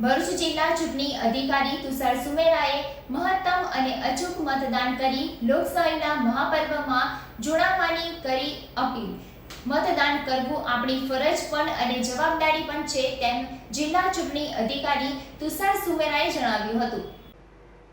ભરૂચ જિલ્લા ચૂંટણી અધિકારી તુષાર સુમેરાએ મહત્તમ અને અચૂક મતદાન કરી લોકશાહીના મહાપર્વમાં જોડાવાની કરી અપીલ. મતદાન કરવું આપણી ફરજ પણ અને જવાબદારી પણ છે તેમ જિલ્લા ચૂંટણી અધિકારી તુષાર સુમેરાએ જણાવ્યું હતું.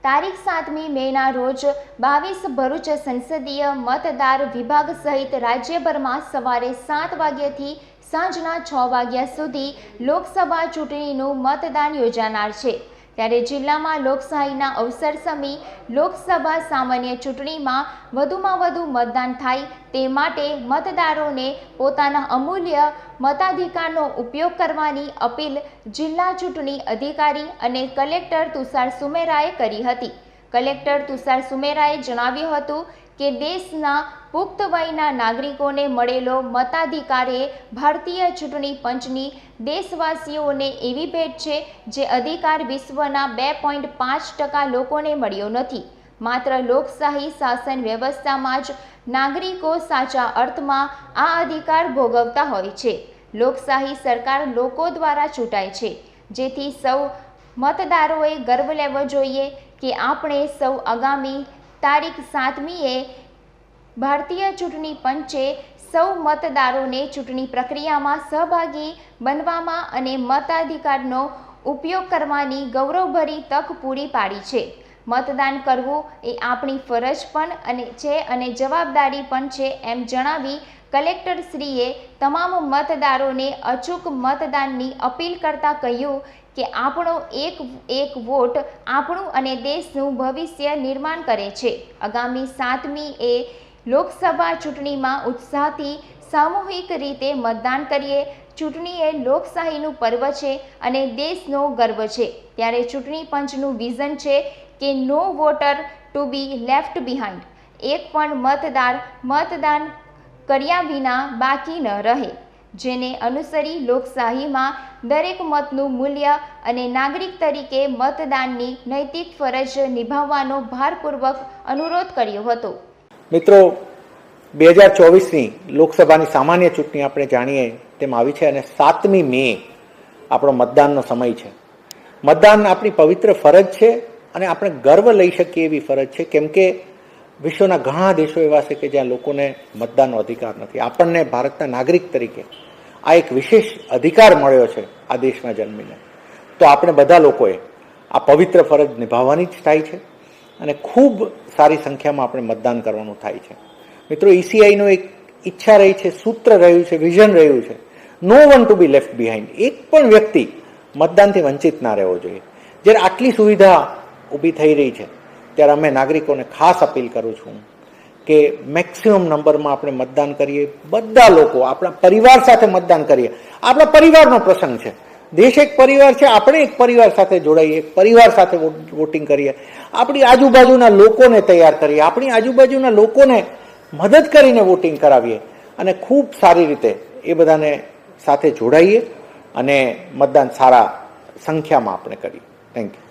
તારીખ સાતમી મેના રોજ બાવીસ ભરૂચ સંસદીય મતદાર વિભાગ સહિત રાજ્યભરમાં સવારે સાત વાગ્યાથી સાંજના છ વાગ્યા સુધી લોકસભા ચૂંટણીનું મતદાન યોજાનાર છે. ત્યારે જિલ્લામાં લોકશાહીના અવસર સમી લોકસભા સામાન્ય ચૂંટણીમાં વધુમાં વધુ મતદાન થાય તે માટે મતદારોને પોતાના અમૂલ્ય મતાધિકારનો ઉપયોગ કરવાની અપીલ જિલ્લા ચૂંટણી અધિકારી અને કલેક્ટર તુષાર સુમેરાએ કરી હતી. કલેક્ટર તુષાર સુમેરાએ જણાવ્યું હતું કે દેશના પુખ્ત વયના નાગરિકોને મળેલો મતાધિકારે ભારતીય ચૂંટણી પંચની દેશવાસીઓને એવી ભેટ છે જે અધિકાર વિશ્વના બે પોઈન્ટ પાંચ ટકા લોકોને મળ્યો નથી. માત્ર લોકશાહી શાસન વ્યવસ્થામાં જ નાગરિકો સાચા અર્થમાં આ અધિકાર ભોગવતા હોય છે. લોકશાહી સરકાર લોકો દ્વારા ચૂંટાય છે. જેથી સૌ મતદારોએ ગર્વ લેવો જોઈએ કે આપણે સૌ આગામી તારીખ સાતમીએ ભારતીય ચૂંટણી પંચે સૌ મતદારોને ચૂંટણી પ્રક્રિયામાં સહભાગી બનવામાં અને મતાધિકારનો ઉપયોગ કરવાની ગૌરવભરી તક પૂરી પાડી છે. મતદાન કરવું એ આપણી ફરજ પણ અને છે અને જવાબદારી પણ છે એમ જણાવી કલેક્ટરશ્રીએ તમામ મતદારોને અચૂક મતદાનની અપીલ કરતા કહ્યું કે આપણો એક એક વોટ આપણું અને દેશનું ભવિષ્ય નિર્માણ કરે છે. આગામી સાતમી એ લોકસભા ચૂંટણીમાં ઉત્સાહથી સામૂહિક રીતે મતદાન કરીએ. ચૂંટણી એ લોકશાહીનું પર્વ છે અને દેશનો ગર્વ છે. ત્યારે ચૂંટણી પંચનું વિઝન છે કે no voter to be left behind. એક પણ મતદાર મતદાન કર્યા વિના બાકી ન રહે. જેને અનુસરી લોકશાહીમાં દરેક મતનું મૂલ્ય અને નાગરિક તરીકે મતદાનની નૈતિક ફરજ નિભાવવાનો ભારપૂર્વક અનુરોધ કર્યો હતો. મિત્રો, બે હજાર ચોવીસની લોકસભાની સામાન્ય ચૂંટણી આપણે જાણીએ તેમ આવી છે અને સાતમી મે આપણો મતદાનનો સમય છે. મતદાન આપણી પવિત્ર ફરજ છે અને આપણે ગર્વ લઈ શકીએ એવી ફરજ છે. કેમ કે વિશ્વના ઘણા દેશો એવા છે કે જ્યાં લોકોને મતદાનનો અધિકાર નથી. આપણને ભારતના નાગરિક તરીકે આ એક વિશેષ અધિકાર મળ્યો છે આ દેશમાં જન્મીને. તો આપણે બધા લોકોએ આ પવિત્ર ફરજ નિભાવવાની જ થાય છે અને ખૂબ સારી સંખ્યામાં આપણે મતદાન કરવાનું થાય છે. મિત્રો, ઈસીઆઈનો એક ઈચ્છા રહી છે, સૂત્ર રહ્યું છે, વિઝન રહ્યું છે. No one to be left behind. એક પણ વ્યક્તિ મતદાનથી વંચિત ના રહેવો જોઈએ. જ્યારે આટલી સુવિધા ઊભી થઈ રહી છે ત્યારે અમે નાગરિકોને ખાસ અપીલ કરું છું કે મેક્સિમમ નંબરમાં આપણે મતદાન કરીએ. બધા લોકો, આપણા પરિવાર સાથે મતદાન કરીએ. આપણા પરિવારનો પ્રસંગ છે. દેશ એક પરિવાર છે, આપણે એક પરિવાર સાથે જોડાઈએ પરિવાર સાથે વોટિંગ કરીએ. આપણી આજુબાજુના લોકોને તૈયાર કરીએ. આપણી આજુબાજુના લોકોને મદદ કરીને વોટિંગ કરાવીએ. અને ખૂબ સારી રીતે એ બધાને સાથે જોડાઈએ અને મતદાન સારા સંખ્યામાં આપણે કરીએ. Thank you